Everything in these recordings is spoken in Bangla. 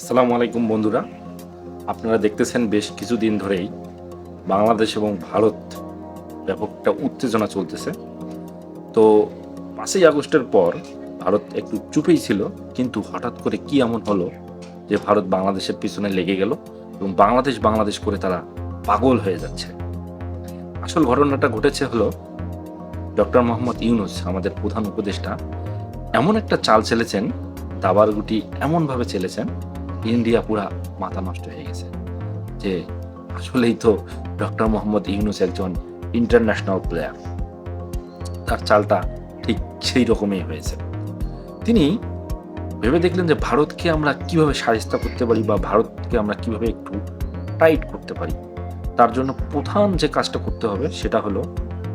আসসালামু আলাইকুম বন্ধুরা। আপনারা দেখতেছেন বেশ কিছুদিন ধরেই বাংলাদেশ এবং ভারত ব্যাপকটা উত্তেজনা চলতেছে। তো পাঁচই আগস্টের পর ভারত একটু চুপেই ছিল, কিন্তু হঠাৎ করে কি এমন হলো যে ভারত বাংলাদেশের পিছনে লেগে গেল এবং বাংলাদেশ বাংলাদেশ করে তারা পাগল হয়ে যাচ্ছে। আসল ঘটনাটা ঘটেছে হলো ডক্টর মোহাম্মদ ইউনুস, আমাদের প্রধান উপদেষ্টা, এমন একটা চাল চেলেছেন, দাবার গুটি এমনভাবে চেলেছেন ইন্ডিয়া পুরা মাথা নষ্ট হয়ে গেছে। যে আসলেই তো ডক্টর মোহাম্মদ ইউনুস একজন ইন্টারন্যাশনাল প্লেয়ার তার চালটা ঠিক সেই রকমই হয়েছে। তিনি ভেবে দেখলেন যে ভারতকে আমরা কীভাবে সাহিস্তা করতে পারি বা ভারতকে আমরা কীভাবে একটু টাইট করতে পারি। তার জন্য প্রধান যে কাজটা করতে হবে সেটা হলো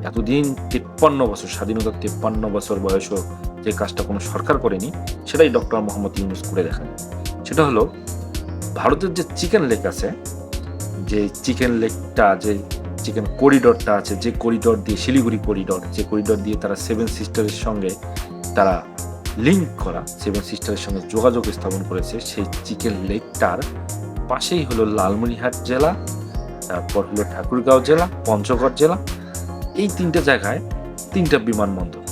এতদিন তিপ্পান্ন বছর, স্বাধীনতার তিপ্পান্ন বছর বয়সও যে কাজটা কোনো সরকার করেনি, সেটাই ডক্টর মোহাম্মদ ইউনুস করে দেখান। সেটা হলো ভারতের যে চিকেন লেক আছে, যে চিকেন লেকটা, যে চিকেন করিডরটা আছে, যে করিডর দিয়ে শিলিগুড়ি করিডর, যে করিডর দিয়ে তারা সেভেন সিস্টারের সঙ্গে তারা লিঙ্ক করা সেভেন সিস্টারের সঙ্গে যোগাযোগ স্থাপন করেছে, সেই চিকেন লেকটার পাশেই হলো লালমনিরহাট জেলা, তারপর হলো ঠাকুরগাঁও জেলা, পঞ্চগড় জেলা, এই তিনটা জায়গায় তিনটা বিমানবন্দর।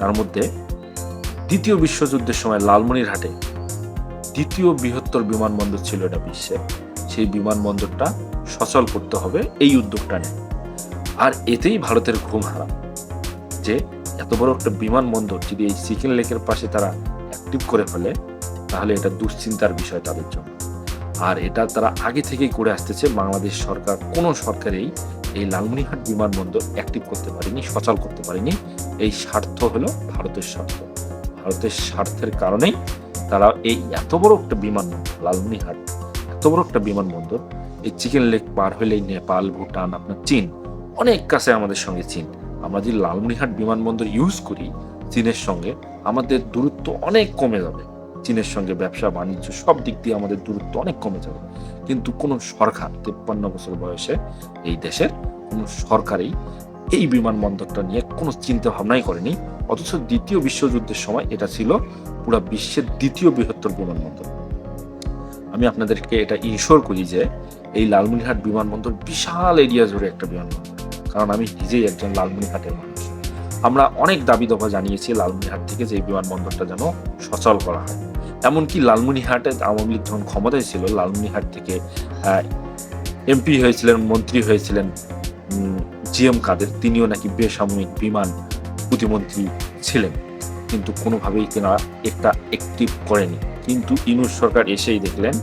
তার মধ্যে দ্বিতীয় বিশ্বযুদ্ধের সময় লালমনিরহাটে দ্বিতীয় বৃহত্তর বিমানবন্দর ছিল এটা বিশ্বে। সেই বিমানবন্দরটা সচল করতে হবে এই উদ্যোগটা নেয়। আর এতেই ভারতের ঘুম হারাম। যে এত বড় একটা বিমানবন্দর যদি এই চিকেন লেকের পাশে তারা অ্যাক্টিভ করে ফেলে, তাহলে এটা দুশ্চিন্তার বিষয় তাদের জন্য। আর এটা তারা আগে থেকেই করে আসতেছে, বাংলাদেশ সরকার, কোনো সরকারেই এই লালমনিহাট বিমানবন্দর অ্যাক্টিভ করতে পারেনি, সচল করতে পারেনি। এই স্বার্থ হলো ভারতের স্বার্থ। ভারতের স্বার্থের কারণেই তারা এই এত বড় একটা বিমানবন্দর লালমনিরহাট, এত বড় একটা বিমানবন্দর, এই চিকেন লেক পার হলেই নেপাল, ভুটান, আপনার চীন, অনেক কাছে আমাদের সঙ্গে চীন। আমরা যদি লালমনিরহাট বিমানবন্দর ইউজ করি চীনের সঙ্গে, আমাদের দূরত্ব অনেক কমে যাবে। চীনের সঙ্গে ব্যবসা, বাণিজ্য, সব দিক দিয়ে আমাদের দূরত্ব অনেক কমে যাবে। কিন্তু কোনো সরকার, তেপ্পান্ন বছর বয়সে এই দেশের কোনো সরকারই এই বিমানবন্দরটা নিয়ে কোনো চিন্তা ভাবনাই করেনি, অথচ দ্বিতীয় বিশ্বযুদ্ধের সময় এটা ছিল পুরো বিশ্বের দ্বিতীয় বৃহত্তর বিমানবন্দর। আমি আপনাদেরকে এটা ইনশোর করি যে এই লালমনিরহাট বিমানবন্দর বিশাল এরিয়া জুড়ে একটা বিমানবন্দর, কারণ আমি নিজেই একজন লালমনিরহাটের মানুষ। আমরা অনেক দাবি দফা জানিয়েছি লালমনিরহাট থেকে যে বিমানবন্দরটা যেন সচল করা হয়। এমনকি লালমনিরহাটে আওয়ামী লীগ যখন ক্ষমতায় ছিল, লালমনিরহাট থেকে এমপি হয়েছিলেন, মন্ত্রী হয়েছিলেন জি এম কাদের, তিনিও নাকি বেসামরিক বিমান প্রতিমন্ত্রী ছিলেন। কিন্তু কোনোভাবেই তেনারা একটা অ্যাক্টিভ করেনি। কিন্তু ইনুস সরকার এসেই দেখলেন,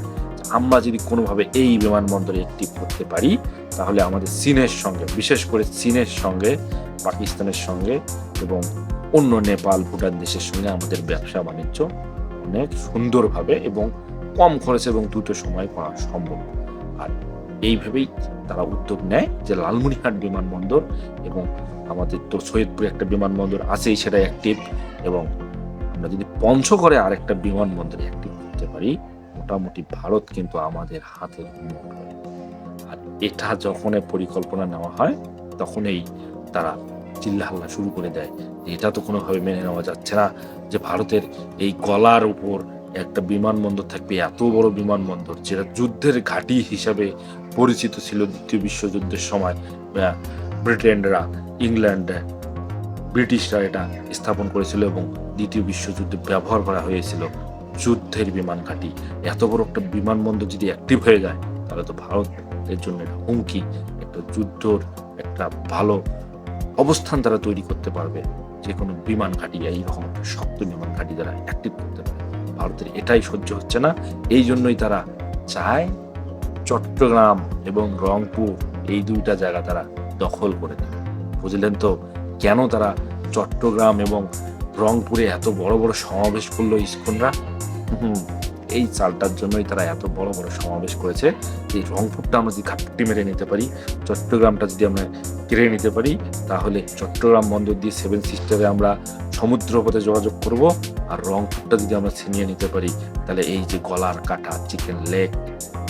আমরা যদি কোনোভাবে এই বিমানবন্দরে অ্যাক্টিভ করতে পারি, তাহলে আমাদের চীনের সঙ্গে, বিশেষ করে চীনের সঙ্গে, পাকিস্তানের সঙ্গে এবং অন্য নেপাল, ভুটান দেশের সঙ্গে আমাদের ব্যবসা বাণিজ্য অনেক সুন্দরভাবে এবং কম খরচে এবং দ্রুত সময় করা সম্ভব। আর এইভাবেই তারা উদ্যোগ নেয় যে লালমনিরহাট বিমানবন্দর এবং আমাদের তো সৈয়দপুরে একটা বিমানবন্দর আছেই সেটা অ্যাক্টিভ এবং আমরা যদি পঞ্চগড়ে আরেকটা বিমানবন্দর অ্যাক্টিভ করতে পারি, মোটামুটি ভারত কিন্তু আমাদের হাতের আর এটা যখন পরিকল্পনা নেওয়া হয়, তখনই তারা চিল্লাহাল্লা শুরু করে দেয় যে এটা তো কোনোভাবে মেনে নেওয়া যাচ্ছে না, যে ভারতের এই গলার উপর একটা বিমানবন্দর থাকবে, এত বড় বিমানবন্দর, যেটা যুদ্ধের ঘাঁটি হিসাবে পরিচিত ছিল দ্বিতীয় বিশ্বযুদ্ধের সময় ব্রিটেনরা, ইংল্যান্ড ব্রিটিশরা এটা স্থাপন করেছিল এবং দ্বিতীয় বিশ্বযুদ্ধে ব্যবহার করা হয়েছিল যুদ্ধের বিমান ঘাঁটি। এত বড় একটা বিমানবন্দর যদি অ্যাক্টিভ হয়ে যায়, তাহলে তো ভারতের জন্য এটা হুমকি, একটা যুদ্ধর একটা ভালো অবস্থান তারা তৈরি করতে পারবে। যে কোনো বিমান ঘাঁটি এইরকম একটা শক্ত বিমান ঘাঁটি তারা অ্যাক্টিভ করতে পারে। ভারতের এটাই সহ্য হচ্ছে না। এই জন্যই তারা চায় চট্টগ্রাম এবং রংপুর এই দুইটা জায়গা তারা দখল করে নেবে বুঝলেন তো? কেন তারা চট্টগ্রাম এবং রংপুরে এত বড় বড় সমাবেশ করল ইস্কনরা? এই চালটার জন্যই তারা এত বড় বড় সমাবেশ করেছে এই রংপুরটা আমরা যদি ঘাটটি মেরে নিতে পারি, চট্টগ্রামটা যদি আমরা কেড়ে নিতে পারি, তাহলে চট্টগ্রাম বন্দর দিয়ে সেভেন সিস্টারে আমরা সমুদ্র পথে যোগাযোগ করব আর রংপুরটা যদি আমরা ছিনিয়ে নিতে পারি, তাহলে এই যে গলার কাটা, চিকেন লেগ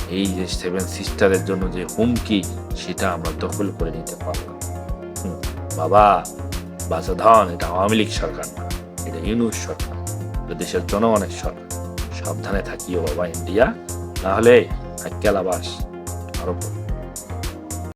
এই যে সেভেন সিস্টারের জন্য যে হুমকি সেটা আমরা দখল করে নিতে হুম, বাবা বাসা ধন এটা আওয়ামী লীগ সরকার না এটা ইউনুস সরকার এটা দেশের জনগণের সরকার। সাবধানে থাকিও বাবা ইন্ডিয়া নাহলে আক্কেল আবাস আরও